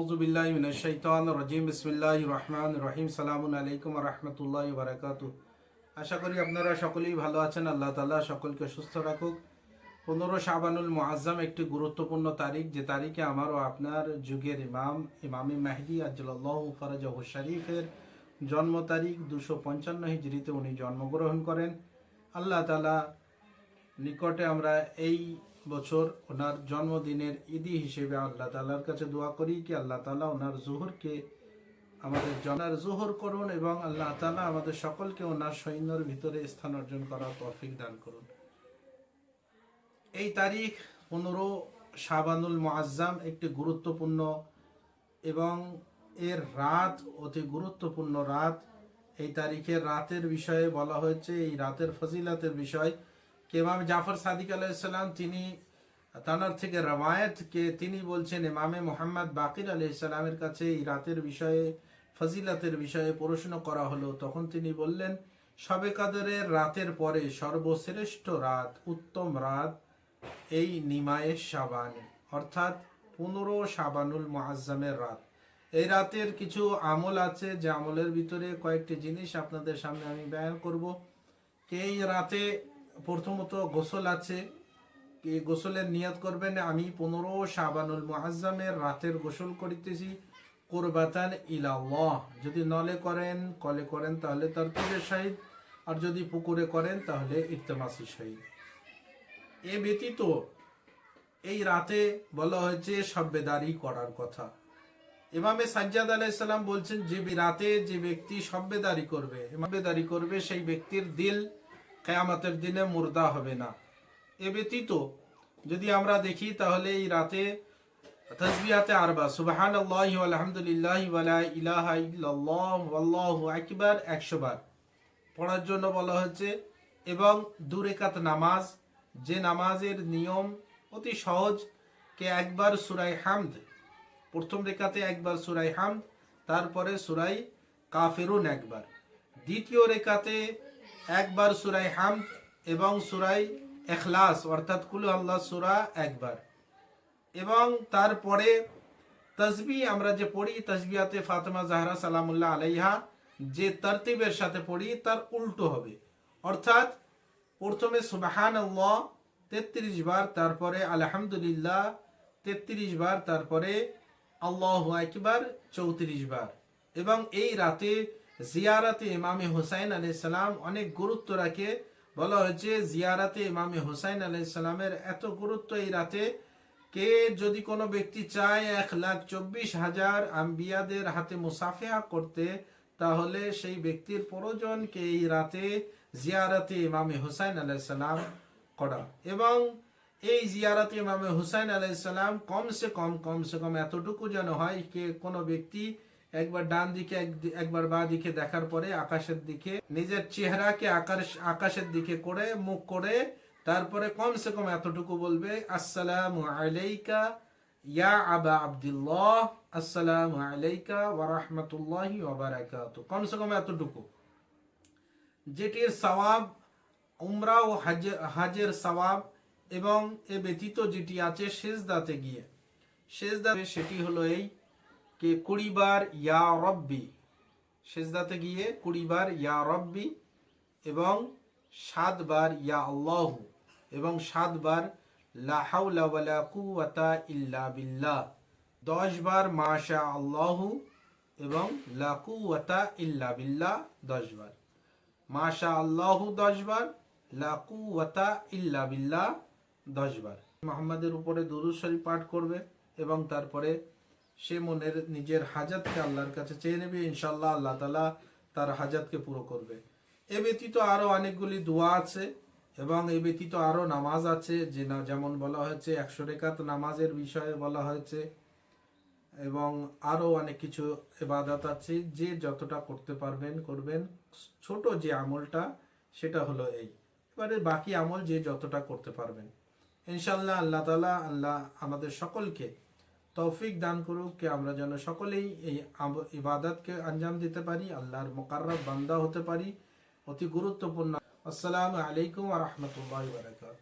আউযু বিল্লাহি মিনাশ শাইতানির রাজিম বিসমিল্লাহির রহমানির রহিম সালামুন আলাইকুম ওয়া রাহমাতুল্লাহি ওয়া বারাকাতুহু আশা করি আপনারা সকলেই ভালো আছেন। আল্লাহ তাআলা সকলকে সুস্থ রাখুক। পনেরো শাবানুল মুআজ্জাম একটি গুরুত্বপূর্ণ তারিখ। যে তারিখে আমার ও আপনার যুগের ইমাম, ইমামি মাহদি আজ্জালাল্লাহু ফারাজাহু শরীফের জন্ম তারিখ দুশো পঞ্চান্ন হিজরিতে উনি জন্মগ্রহণ করেন। আল্লাহ তাআলা নিকটে আমরা এই বছর ওনার জন্মদিনের ঈদি হিসেবে আল্লাহ তালার কাছে দোয়া করি কি আল্লাহ তালা ওনার জোহরকে আমাদের জনার জোহর করুন এবং আল্লাহ তালা আমাদের সকলকে ওনার সৈন্যর ভিতরে স্থান অর্জন করার তৌফিক দান করুন। এই তারিখ পনেরো শাবানুল মুআজ্জাম একটি গুরুত্বপূর্ণ এবং এর রাত অতি গুরুত্বপূর্ণ রাত। এই তারিখের রাতের বিষয়ে বলা হয়েছে, এই রাতের ফজিলাতের বিষয় ইমাম জাফর সাদিক আলাইসাল্লাম তিনি তানার থেকে রবায়ত কে তিনি বলছেন ইমামে মোহাম্মদ বাকির আলাইসাল্লামের কাছে এই রাতের বিষয়ে, ফজিলাতের বিষয়ে প্রশ্ন করা হলো। তখন তিনি বললেন সবে কাদরের রাতের পরে সর্বশ্রেষ্ঠ রাত, উত্তম রাত, এই নিমায়ে সাবান অর্থাৎ পনেরো সাবানুল মুআজ্জামের রাত। এই রাতের কিছু আমল আছে, যে আমলের ভিতরে কয়েকটি জিনিস আপনাদের সামনে আমি বয়ান করব। এই রাতে প্রথমত গোসল আছে। গোসলের নিয়ত করবেন। আমি পনেরো শাবানুল মুআজ্জামের রাতের গোসল করিতেছি কোরবাতান ইলাল্লাহ। যদি নলে করেন, কলে করেন, তাহলে তার তীরের সহিত আর যদি পুকুরে করেন, তাহলে ইর্তেমাসি সহিত এ ব্যতীত এই রাতে বলা হয়েছে সভ্যদারি করার কথা। ইমামে সাজ্জাদ আলাইসাল্লাম বলছেন, যে রাতে যে ব্যক্তি সভ্যদারি করবে সভ্যদারি করবে, সেই ব্যক্তির দিল কেয়ামতের দিনে মুর্দা হবে না। এ ব্যতীত যদি আমরা দেখি, তাহলে এই রাতে তসবিহাতে আরবা সুবাহান আল্লাহ আলহামদুলিল্লাহ ওয়ালা ইলাহা ইল্লাল্লাহ, ওয়াল্লাহু আকবার, একশো বার। পড়ার জন্য বলা হয়েছে, এবং দুরেকাত নামাজ, যে নামাজের নিয়ম অতি সহজ, কে একবার সুরাই হামদ, প্রথম রেখাতে একবার সুরাই হামদ, তারপরে সুরাই কাফেরুন একবার। দ্বিতীয় রেখাতে একবার সুরাই হামদ এবং সুরাই এখলাস, অর্থাৎ কুলু আল্লাহ সুরা একবার। এবং তারপরে তসবি আমরা যে পড়ি তসবিয়াতে ফাতেমা জাহরা সালামুল্লাহ আলাইহা, যে তরতিবের সাথে পড়ি, তার উল্টো হবে। অর্থাৎ প্রথমে সুবাহান তেত্রিশ বার, তারপরে আলহামদুলিল্লাহ, তেত্রিশ বার, তারপরে আল্লাহ একবার চৌত্রিশ বার। এবং এই রাতে জিয়ারাতে ইমামে হুসাইন আলাইসালাম অনেক গুরুত্ব রাখে। বলা হয়েছে, জিয়ারাতে ইমামে হুসাইন আলাইসালামের এত গুরুত্ব এই রাতে। কে যদি কোনো ব্যক্তি চায় এক লাখ চব্বিশ হাজার আম্বিয়াদের হাতে মুসাফিহা করতে, তাহলে সেই ব্যক্তির প্রয়োজনকে এই রাতে জিয়ারাতে ইমামে হুসাইন আলাইসালাম করা। এবং এই জিয়ারাতে ইমামে হুসাইন আলাইসালাম কমসে কম কমসে কম এতটুকু যেন হয়, কে কোনো ব্যক্তি একবার ডান দিকে একবার বা দিকে দেখার পরে আকাশের দিকে, নিজের চেহারাকে আকাশ আকাশের দিকে করে, মুখ করে, তারপরে কমসে কম এতটুকু বলবে, আসসালামু আলাইকা ইয়া আবা আব্দুল্লাহ, আসসালামু আলাইকা কমসে কম এতটুকু। যেটির সওয়াব, উমরা ও হাজ হাজের সওয়াব এবং এ ব্যতীত যেটি আছে শেষদাতে গিয়ে। শেষদাতে সেটি হলো এই কে কুড়ি বার ইয়া রব্বি শেষদাতে গিয়ে কুড়ি বার ইয়া রব্বি এবং সাতবার ইয়া আল্লাহ এবং সাতবার লা হাওলা ওয়ালা ইল্লা বিল্লাহ। দশ বার মাশা আল্লাহু এবং লা কুওয়াতা ইল্লা বিল্লাহ দশ বার। মাশা আল্লাহু দশ বার, লা কুওয়াতা ইল্লা বিল্লাহ দশ বার। মোহাম্মদের উপরে দুরুদ পাঠ করবে এবং তারপরে সে মনের নিজের হাজাতকে আল্লাহর কাছে চেয়ে নেবে ইনশাল্লাহ আল্লাহ তালা তার হাজাতকে পুরো করবে। এ ব্যতীত আরও অনেকগুলি দোয়া আছে এবং এ ব্যতীত আরও নামাজ আছে, যে না, যেমন বলা হয়েছে, একশো রেখাত নামাজের বিষয়ে বলা হয়েছে এবং আরও অনেক কিছু এবাদত আছে, যে যতটা করতে পারবেন, করবেন। ছোট যে আমলটা, সেটা হলো এই। এবারে বাকি আমল যে যতটা করতে পারবেন। ইনশাল্লাহ আল্লাহ তালা আল্লাহ আমাদের সকলকে তৌফিক দান করুক কে আমরা যেন সকলেই এই ইবাদতকে আঞ্জাম দিতে পারি, আল্লাহর মোকাররব বান্দা হতে পারি। অতি গুরুত্বপূর্ণ। আসসালামু আলাইকুম আ রহমতুল্লাহ ওয়া বারাকাতুহু।